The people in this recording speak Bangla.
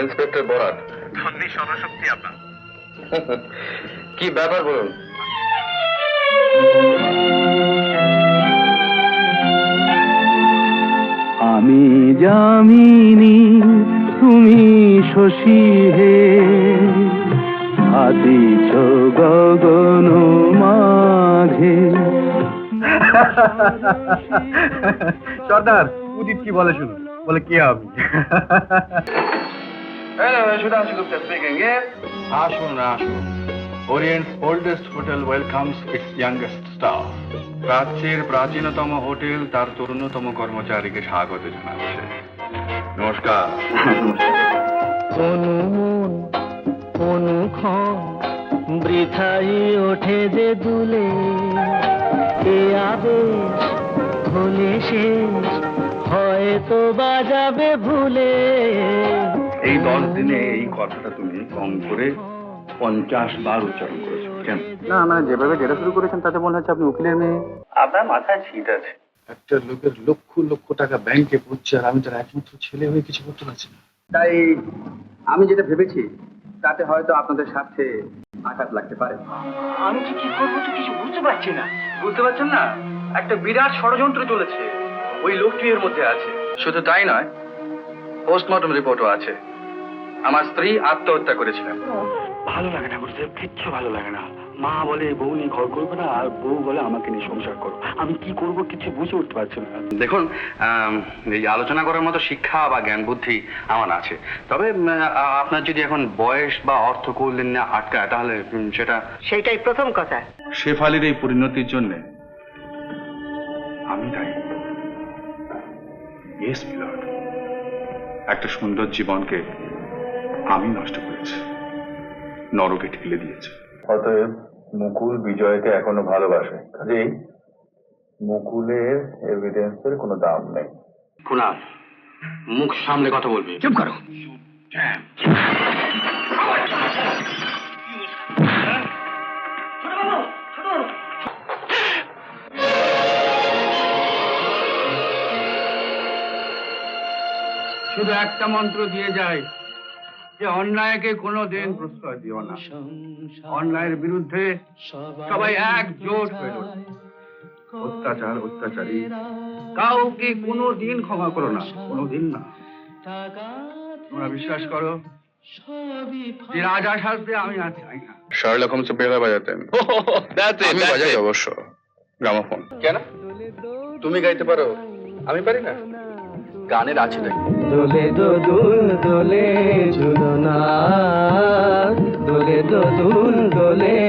ইন্সপেক্টর বরাট ধন্যী স্মরণশক্তি আপনার। কি ব্যাপার বলুন? আমি জামিনী তুমি শশী হে। আদিছ গগন মাঝে। সর্দার উদিত কি বলে শুনুন? বলে কে আপনি Hello, Sudhanshu Gupta speaking. Yes. আসুন আসুন Orient's oldest hotel welcomes its youngest staff প্রাচ্যের প্রাচীনতম হোটেল তার তরুণতম কর্মচারীকে স্বাগত জানাচ্ছে। নমস্কার। অনুমন অনুক্ষণ বৃথাই ওঠে যে দুলে। এ আবেশ হলে শেষ হয়তো বাজাবে ভুলে। এই দশ দিনে এই কথাটা তুমি কম করে পঞ্চাশ বার উচ্চারণ করেছ কেন? না মানে যেভাবে যেটা শুরু করেছেন তাতে মনে হচ্ছে আপনি উকিলের মেয়ে। আপনার মাথায় ছিট আছে। একটা লোকের লক্ষ লক্ষ টাকা ব্যাংকে পড়ছে আর আমি তার একমাত্র ছেলে হয়ে কিছু করতে পারছি না। তাই আমি যেটা ভেবেছি তাতে হয়তো আপনাদের স্বার্থে আঘাত লাগতে পারে। আমি যে কি করব তো কিছু বুঝতে পারছি না। বুঝতে পারছেন না? একটা বিরাট ষড়যন্ত্র চলেছে। ওই লোকটি এর মধ্যে আছে। শুধু তাই নয় পোস্টমর্টম রিপোর্টও আছে। আমার স্ত্রী আত্মহত্যা করেছিলেন। ভালো লাগে না গুরুদেব কিচ্ছু ভালো লাগে না। মা বলে বউ নিয়ে ঘর করবে না আর বউ বলে আমাকে নিয়ে সংসার করো। আমি কি করব কিছু বুঝে উঠতে পারছি না। দেখুন এই আলোচনা করার মতো শিক্ষা বা জ্ঞান বুদ্ধি আমার আছে। তবে আপনার যদি এখন বয়স বা অর্থ কৌলিন্য না আটকায় তাহলে সেটা সেইটাই প্রথম কথা। শেফালির এই পরিণতির জন্য আমি মিলর্ড একটা সুন্দর জীবনকে আমি নষ্ট করেছি। নরকে ঠেলে দিয়েছে। অতএব মুকুল বিজয়কে এখনও ভালোবাসে। কাজেই মুকুলের এভিডেন্সের কোনো দাম নেই। কুনাল মুখ সামলে কথা বলবি। চুপ করো। শুধু একটা মন্ত্র দিয়ে যায় যে অন্যায়কে কোনো দিন প্রশ্রয় দিও না। অন্যায়ের বিরুদ্ধে সবাই একজোট হয়ে। অত্যাচার অত্যাচারী। কাউকে কোনো দিন ক্ষমা করো না কোনো দিন না তোমরা বিশ্বাস করো যে রাজা সাজতে আমি আর চাই না শার্লক হোমস বেলা বাজাতেন। আমি বাজাই অবশ্য গ্রামোফোন। কেন? তুমি গাইতে পারো? আমি পারি না। গানের আছে দোলে দোদুল দোলে ঝুলনা দোলে দোদুল দোলে